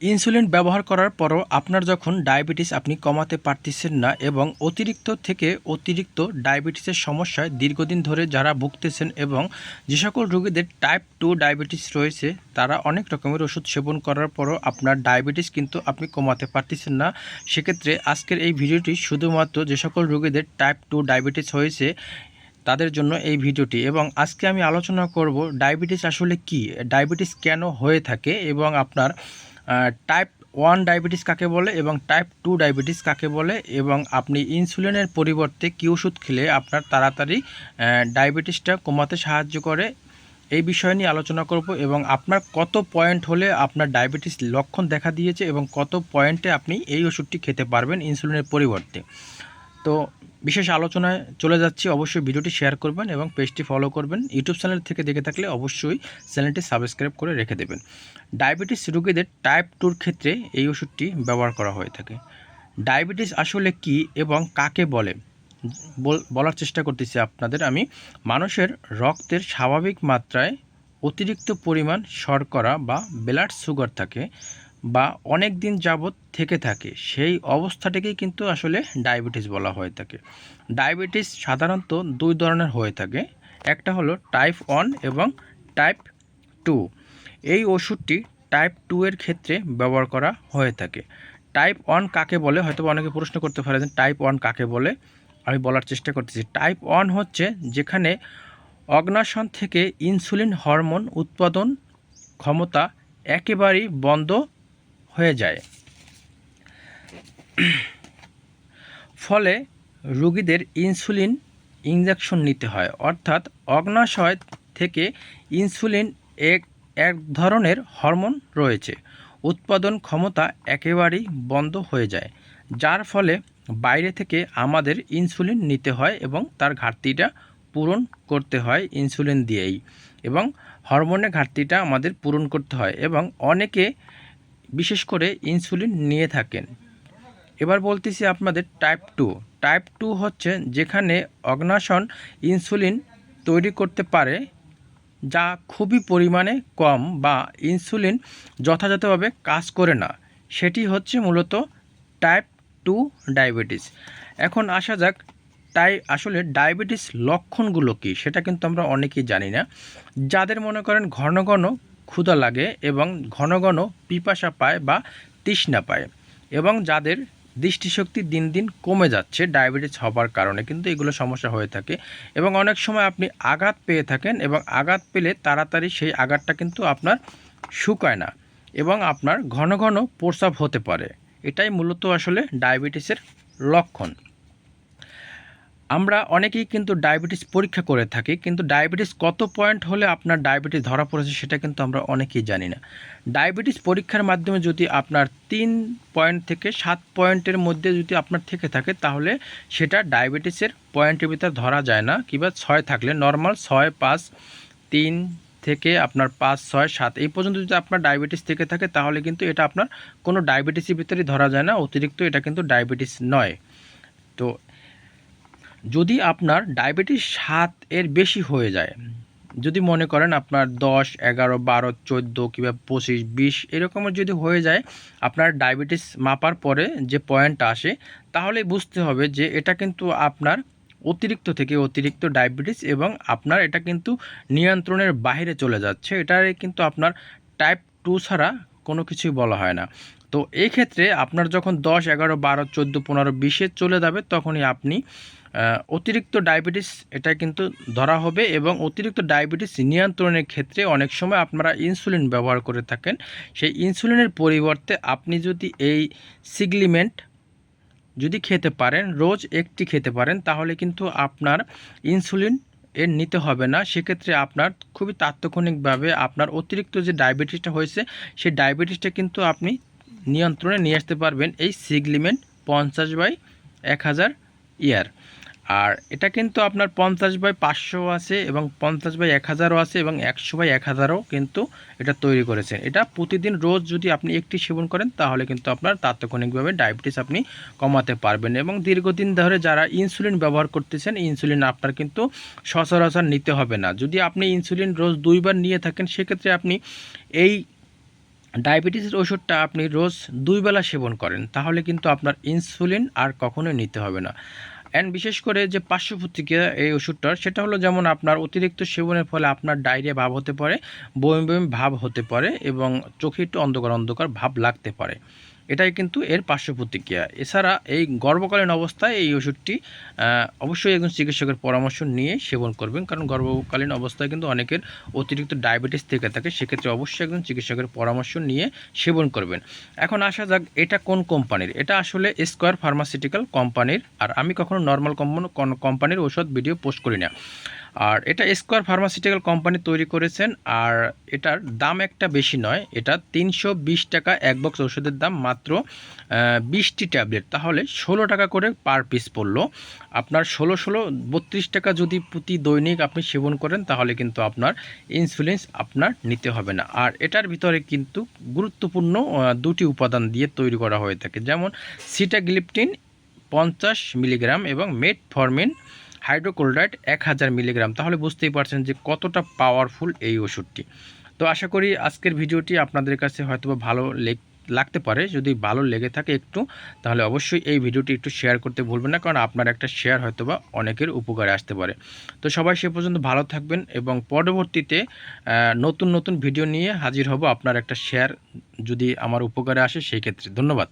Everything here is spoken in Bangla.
ইনসুলিন ব্যবহার করার পরও আপনার যখন ডায়াবেটিস আপনি কমাতে পারতেছেন না এবং অতিরিক্ত থেকে অতিরিক্ত ডায়াবেটিসের সমস্যায় দীর্ঘদিন ধরে যারা ভুগতেছেন এবং যে সকল রোগীদের টাইপ টু ডায়াবেটিস রয়েছে, তারা অনেক রকমের ওষুধ সেবন করার পরও আপনার ডায়াবেটিস কিন্তু আপনি কমাতে পারতেছেন না। সেক্ষেত্রে আজকের এই ভিডিওটি শুধুমাত্র যে সকল রোগীদের টাইপ টু ডায়াবেটিস হয়েছে, তাদের জন্য এই ভিডিওটি। এবং আজকে আমি আলোচনা করব, ডায়াবেটিস আসলে কি? ডায়াবেটিস কেন হয়ে থাকে এবং আপনার টাইপ ওয়ান ডায়াবেটিস কাকে বলে এবং টাইপ টু ডায়াবেটিস কাকে বলে এবং আপনি ইনসুলিনের পরিবর্তে কী ওষুধ খেলে আপনার তাড়াতাড়ি ডায়াবেটিসটা কমাতে সাহায্য করে, এই বিষয় নিয়ে আলোচনা করব এবং আপনার কত পয়েন্ট হলে আপনার ডায়াবেটিস লক্ষণ দেখা দিয়েছে এবং কত পয়েন্টে আপনি এই ওষুধটি খেতে পারবেন ইনসুলিনের পরিবর্তে। তো বিশেষ আলোচনায় চলে যাচ্ছি। অবশ্যই ভিডিওটি শেয়ার করবেন এবং পেজটি ফলো করবেন। ইউটিউব চ্যানেল থেকে দেখে থাকলে অবশ্যই চ্যানেলটি সাবস্ক্রাইব করে রেখে দেবেন। ডায়াবেটিস রোগীদের টাইপ টুর ক্ষেত্রে এই ওষুধটি ব্যবহার করা হয়ে থাকে। ডায়াবেটিস আসলে কি এবং কাকে বলে? বল- বলার চেষ্টা করতেছি আপনাদের আমি। মানুষের রক্তের স্বাভাবিক মাত্রায় অতিরিক্ত পরিমাণ শর্করা বা ব্লাড সুগার থাকে। বা অনেক দিন যাবৎ থেকে থাকে, সেই অবস্থাটাকেই কিন্তু আসলে ডায়াবেটিস বলা হয়ে থাকে। ডায়াবেটিস সাধারণত দুই ধরনের হয়ে থাকে, একটা হলো টাইপ ওয়ান এবং টাইপ টু। এই ওষুধটি টাইপ টু এর ক্ষেত্রে ব্যবহার করা হয়ে থাকে। টাইপ ওয়ান কাকে বলে? হয়তো অনেকে প্রশ্ন করতে পারে টাইপ ওয়ান কাকে বলে? আমি বলার চেষ্টা করতেছি। টাইপ ওয়ান হচ্ছে যেখানে অগ্নাশন থেকে ইনসুলিন হরমোন উৎপাদন ক্ষমতা একেবারেই বন্ধ হয়ে যায়। ফলে রোগীদের ইনসুলিন ইঞ্জেকশন নিতে হয়। অর্থাৎ অগ্নাশয় থেকে ইনসুলিন এক এক ধরনের হরমোন রয়েছে। উৎপাদন ক্ষমতা একেবারেই বন্ধ হয়ে যায়, যার ফলে বাইরে থেকে আমাদের ইনসুলিন নিতে হয় এবং তার ঘাটতিটা পূরণ করতে হয় ইনসুলিন দিয়েই এবং হরমোনের ঘাটতিটা আমাদের পূরণ করতে হয় এবং অনেকে বিশেষ করে ইনসুলিন নিয়ে থাকেন। এবার বলতেছি আপনাদের টাইপ টু টাইপ টু হচ্ছে যেখানে অগ্নাশন ইনসুলিন তৈরি করতে পারে যা খুবই পরিমাণে কম বা ইনসুলিন যথাযথভাবে কাজ করে না। সেটি হচ্ছে মূলত টাইপ টু ডায়াবেটিস এখন আসা যাক, তাই আসলে ডায়াবেটিস লক্ষণগুলো কী সেটা কিন্তু আমরা অনেকেই জানি না। যাদের মনে করেন ঘন ঘন ক্ষুধা লাগে এবং ঘন ঘন পিপাসা পায় বা তৃষ্ণা পায় এবং যাদের দৃষ্টিশক্তি দিন দিন কমে যাচ্ছে, ডায়াবেটিস হবার কারণে কিন্তু এগুলো সমস্যা হয়ে থাকে এবং অনেক সময় আপনি আঘাত পেয়ে থাকেন এবং আঘাত পেলে তাড়াতাড়ি সেই আঘাতটা কিন্তু আপনার শুকায় না এবং আপনার ঘন ঘন প্রস্রাব হতে পারে। এটাই মূলত আসলে ডায়াবেটিসের লক্ষণ। আমরা অনেকেই কিন্তু ডায়াবেটিস পরীক্ষা করে থাকি, কিন্তু ডায়াবেটিস কত পয়েন্ট হলে আপনার ডায়াবেটিস ধরা পড়েছে সেটা কিন্তু আমরা অনেকেই জানি না। ডায়াবেটিস পরীক্ষার মাধ্যমে যদি আপনার তিন পয়েন্ট থেকে সাত পয়েন্টের মধ্যে যদি আপনার থেকে থাকে, তাহলে সেটা ডায়াবেটিসের পয়েন্টের ভিতরে ধরা যায় না, কিংবা ছয় থাকলে নর্মাল ছয়, পাঁচ, তিন থেকে আপনার পাঁচ, ছয়, সাত, এই পর্যন্ত যদি আপনার ডায়াবেটিস থেকে থাকে, তাহলে কিন্তু এটা আপনার কোনো ডায়াবেটিসের ভিতরে ধরা যায় না, অতিরিক্ত এটা কিন্তু ডায়াবেটিস নয়। তো যদি আপনার ডায়াবেটিস সাত এর বেশি হয়ে যায়, যদি মনে করেন আপনার দশ, এগারো, বারো, চোদ্দ কিংবা পঁচিশ, বিশ এরকমের যদি হয়ে যায়, আপনার ডায়াবেটিস মাপার পরে যে পয়েন্ট আসে, তাহলে বুঝতে হবে যে এটা কিন্তু আপনার অতিরিক্ত থেকে অতিরিক্ত ডায়াবেটিস এবং আপনার এটা কিন্তু নিয়ন্ত্রণের বাইরে চলে যাচ্ছে। এটারে কিন্তু আপনার টাইপ টু ছাড়া কোনো কিছুই বলা হয় না। তো এই ক্ষেত্রে আপনার যখন দশ, এগারো, বারো, চোদ্দ, পনেরো, বিশে চলে যাবে, তখনই আপনি অতিরিক্ত ডায়াবেটিস এটা কিন্তু ধরা হবে এবং অতিরিক্ত ডায়াবেটিস নিয়ন্ত্রণের ক্ষেত্রে অনেক সময় আপনারা ইনসুলিন ব্যবহার করে থাকেন। সেই ইনসুলিনের পরিবর্তে আপনি যদি এই সিগলিমেন্ট যদি খেতে পারেন, রোজ একটি খেতে পারেন, তাহলে কিন্তু আপনার ইনসুলিন এর নিতে হবে না। সেক্ষেত্রে আপনার খুবই তাৎক্ষণিকভাবে আপনার অতিরিক্ত যে ডায়াবেটিসটা হয়েছে, সেই ডায়াবেটিসটা কিন্তু আপনি নিয়ন্ত্রণে নিয়ে আসতে পারবেন এই সিগলিমেন্ট পঞ্চাশ বাই এক হাজার ইয়ার। আর এটা কিন্তু আপনার পঞ্চাশ বাই পাঁচশো আছে এবং পঞ্চাশ বাই এক হাজারও আছে এবং একশো বাই এক হাজারও কিন্তু এটা তৈরি করেছেন। এটা প্রতিদিন রোজ যদি আপনি একটি সেবন করেন, তাহলে কিন্তু আপনার তাৎক্ষণিকভাবে ডায়াবেটিস আপনি কমাতে পারবেন এবং দীর্ঘদিন ধরে যারা ইনসুলিন ব্যবহার করতেছেন, ইনসুলিন আপনার কিন্তু সচরাচর নিতে হবে না। যদি আপনি ইনসুলিন রোজ দুইবার নিয়ে থাকেন, সেক্ষেত্রে আপনি এই ডায়াবেটিসের ওষুধটা আপনি রোজ দুই বেলা সেবন করেন, তাহলে কিন্তু আপনার ইনসুলিন আর কখনোই নিতে হবে না। অ্যান্ড বিশেষ করে যে পার্শ্ব প্রতিক্রিয়া এই ওষুধটার, সেটা হলো যেমন আপনার অতিরিক্ত সেবনের ফলে আপনার ডায়রিয়া ভাব হতে পারে, বমি বমি ভাব হতে পারে এবং চোখে একটু অন্ধকার অন্ধকার ভাব লাগতে পারে। এটাই কিন্তু এর পার্শ্ব প্রতিক্রিয়া। এছাড়া এই গর্ভকালীন অবস্থায় এই ওষুধটি অবশ্যই একজন চিকিৎসকের পরামর্শ নিয়ে সেবন করবেন, কারণ গর্ভকালীন অবস্থায় কিন্তু অনেকের অতিরিক্ত ডায়াবেটিস থেকে থাকে, সেক্ষেত্রে অবশ্যই একজন চিকিৎসকের পরামর্শ নিয়ে সেবন করবেন। এখন আসা যাক এটা কোন কোম্পানির। এটা আসলে স্কোয়ার ফার্মাসিউটিক্যাল কোম্পানির, আর আমি কখনো নর্মাল কোম্পানির ওষুধ ভিডিও পোস্ট করি না। আর এটা স্কোয়ার ফার্মাসিউটিক্যাল কোম্পানি তৈরি করেছেন, আর এটার দাম একটা বেশি নয়, এটা তিনশো বিশ টাকা এক বক্স ওষুধের দাম মাত্র বিশটি ট্যাবলেট, তাহলে ষোলো টাকা করে পার পিস পড়ল। আপনার ষোলো ষোলো, বত্রিশ টাকা যদি প্রতি দৈনিক আপনি সেবন করেন, তাহলে কিন্তু আপনার ইনসুলিন আপনার নিতে হবে না। আর এটার ভিতরে কিন্তু গুরুত্বপূর্ণ দুটি উপাদান দিয়ে তৈরি করা হয়ে থাকে, যেমন সিটাগ্লিপটিন পঞ্চাশ মিলিগ্রাম এবং মেটফরমিন হাইড্রোক্লোরাইড এক হাজার মিলিগ্রাম। তাহলে বুঝতেই পারছেন যে কতটা পাওয়ারফুল এই ওষুধটি। তো আশা করি আজকের ভিডিওটি আপনাদের কাছে হয়তো ভালো লেগ লাগতে পারে। যদি ভালো লেগে থাকে একটু, তাহলে অবশ্যই এই ভিডিওটি একটু শেয়ার করতে ভুলবেন না, কারণ আপনার একটা শেয়ার হয়তো বা অনেকের উপকারে আসতে পারে। তো সবাই সে পর্যন্ত ভালো থাকবেন এবং পরবর্তীতে নতুন নতুন ভিডিও নিয়ে হাজির হব আপনার একটা শেয়ার যদি আমার উপকারে আসে, সেই ক্ষেত্রে ধন্যবাদ।